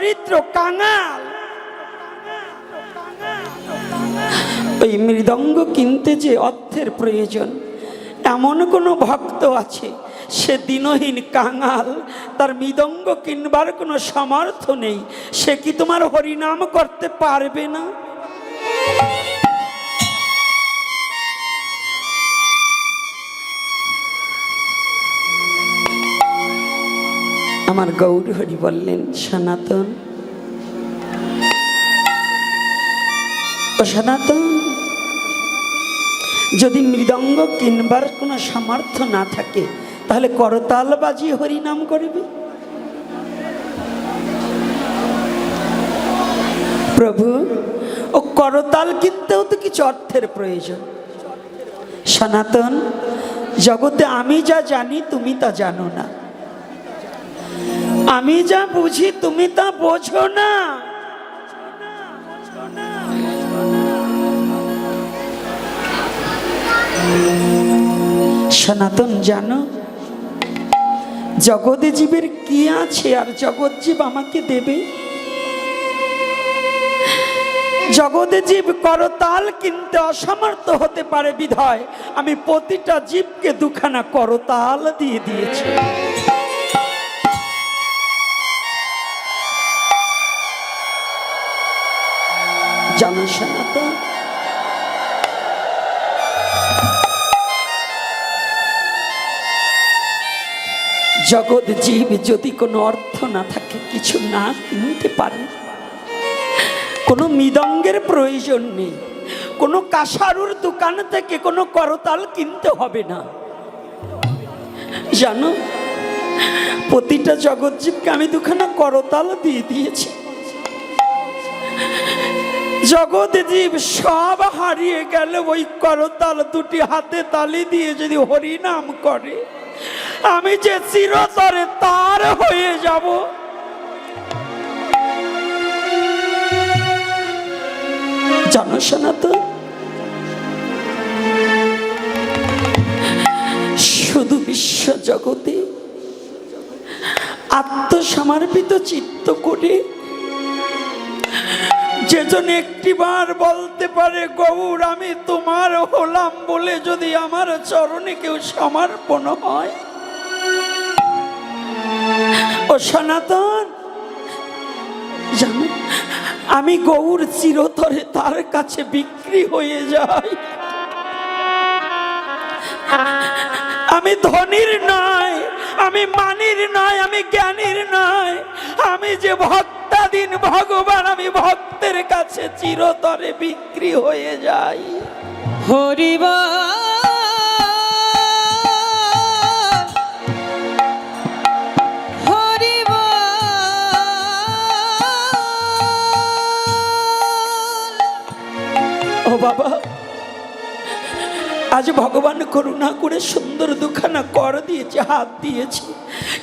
চরিত্র কাঙাল। ওই মৃদঙ্গ কিনতে যে অর্থের প্রয়োজন, এমন কোনো ভক্ত আছে সে দিনহীন কাঙাল, তার মৃদঙ্গ কিনবার কোনো সামর্থ্য নেই, সে কি তোমার হরিনাম করতে পারবে না? আমার গৌর হরি বললেন, সনাতন। ও সনাতন, যদি মৃদঙ্গ কিনবার কোনো সামর্থ্য না থাকে, তাহলে করতাল বাজিয়ে হরিনাম করবে। প্রভু, ও করতাল কিনতেও তো কিছু অর্থের প্রয়োজন। সনাতন, জগতে আমি যা জানি তুমি তা জানো না। আমি যা বুঝি তুমি তা বোঝো না। সনাতন জানো, জগতে জীবের কি আছে আর জগৎ জীব আমাকে দেবে? জগতে জীব করতাল কিনতে অসমর্থ হতে পারে বিধায়। আমি প্রতিটা জীবকে দুখানা করতাল দিয়ে দিয়েছি। জানো জগৎ জীব যদি কোনো অর্থ না থাকে, কিছু না কিনতে পারে। কোনো মৃদঙ্গের প্রয়োজন নেই। কোনো কাসারুর দোকান থেকে কোনো করতাল কিনতে হবে না। জানো, প্রতিটা জগৎজীবকে আমি দুখানা করতাল দিয়ে দিয়েছি। জগৎ জীব সব হারিয়ে গেল, ওই করতাল দুটি হাতে তালি দিয়ে যদি হরিনাম করে, আমি যে চিরতরে তার হয়ে যাব। জানো তো শুধু বিশ্ব জগতে আত্মসমর্পিত চিত্ত করে যেজন একটিবার বলতে পারে, গৌর, আমি তোমার হলাম বলে যদি আমার চরণে কেউ সমর্পণ হয়? ও সনাতন আমি গৌর চিরতরে তার কাছে বিক্রি হয়ে যাই। আমি ধনির নয়, আমি মানির নয়, আমি জ্ঞানীর নয়, আমি যে ভক্তাধীন ভগবান কাছে চিরতরে বিক্রি হয়ে যায়। হরিবা বাবা আজ ভগবান করুণা করে সুন্দর দুখানা কর দিয়েছে, হাত দিয়েছি।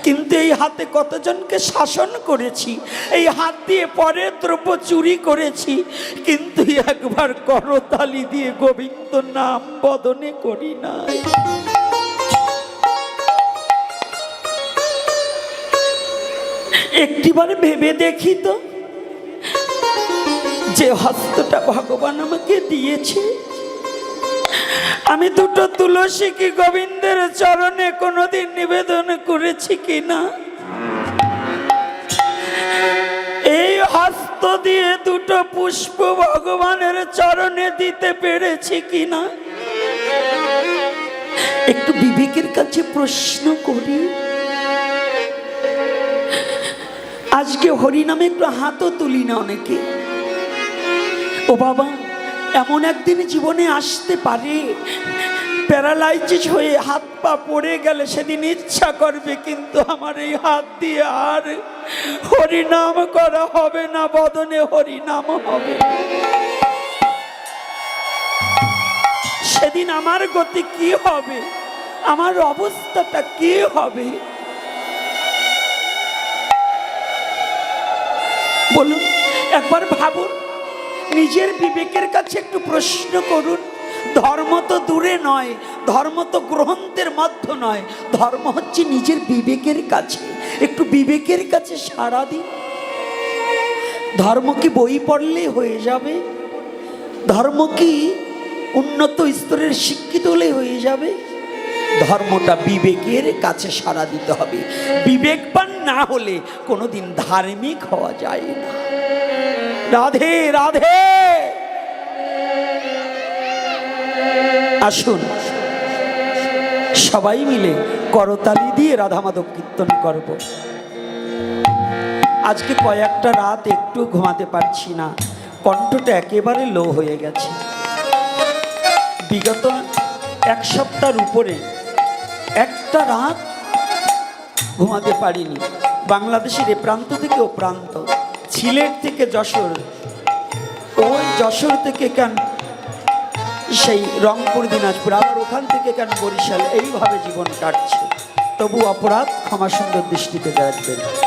কিন্তু এই হাতে কতজনকে শাসন করেছি? এই হাত দিয়ে পরের দ্রব্য চুরি করেছি, কিন্তু একবার করতালি দিয়ে গোবিন্দ নাম বদনে করি না। একটিবার ভেবে দেখি তো, যে হস্তটা ভগবান আমাকে দিয়েছে আমি দুটো তুলসী কি গোবিন্দের চরণে কোনোদিন নিবেদন করেছি কি না এই হস্ত দিয়ে দুটো পুষ্প ভগবানের চরণে দিতে পেরেছি কি না একটু বিবেকের কাছে প্রশ্ন করি। আজকে হরিনামে একটু হাতও তুলি না অনেকে। ও বাবা এমন একদিন জীবনে আসতে পারে। প্যারালাইসিস হয়ে হাত পা পড়ে গেলে সেদিন ইচ্ছা করবে, কিন্তু আমার এই হাত দিয়ে আর হরিনাম করা হবে না, বদনে হরিনাম হবে। সেদিন আমার গতি কি হবে? আমার অবস্থাটা কি হবে? বলুন, একবার ভাবুন। নিজের বিবেকের কাছে একটু প্রশ্ন করুন। ধর্ম তো দূরে নয়, ধর্ম তো গ্রন্থের মধ্য নয়, ধর্ম হচ্ছে নিজের বিবেকের কাছে। একটু বিবেকের কাছে সারা দিন। ধর্ম কি বই পড়লেই হয়ে যাবে? ধর্ম কি উন্নত স্তরের শিক্ষিত হলে হয়ে যাবে? ধর্মটা বিবেকের কাছে সারা দিতে হবে। বিবেকবান না হলে কোনোদিন ধার্মিক হওয়া যায় না। রাধে রাধে। আসুন। সবাই মিলে করতালি দিয়ে রাধা মাধব কীর্তন করব। আজকে কয়েকটা রাত একটু ঘুমাতে পারছি না। কণ্ঠটা একেবারে লো হয়ে গেছে। বিগত এক সপ্তাহের উপরে একটা রাত ঘুমাতে পারিনি। বাংলাদেশের এ প্রান্ত থেকে ও প্রান্ত। সিলেট থেকে যশোর, ওই যশোর থেকে কেন সেই রংপুর, দিনাজপুর, আবার ওখান থেকে কেন বরিশাল? এইভাবে জীবন কাটছে। তবু অপরাধ ক্ষমা সুন্দর দৃষ্টিতে দেখবেন।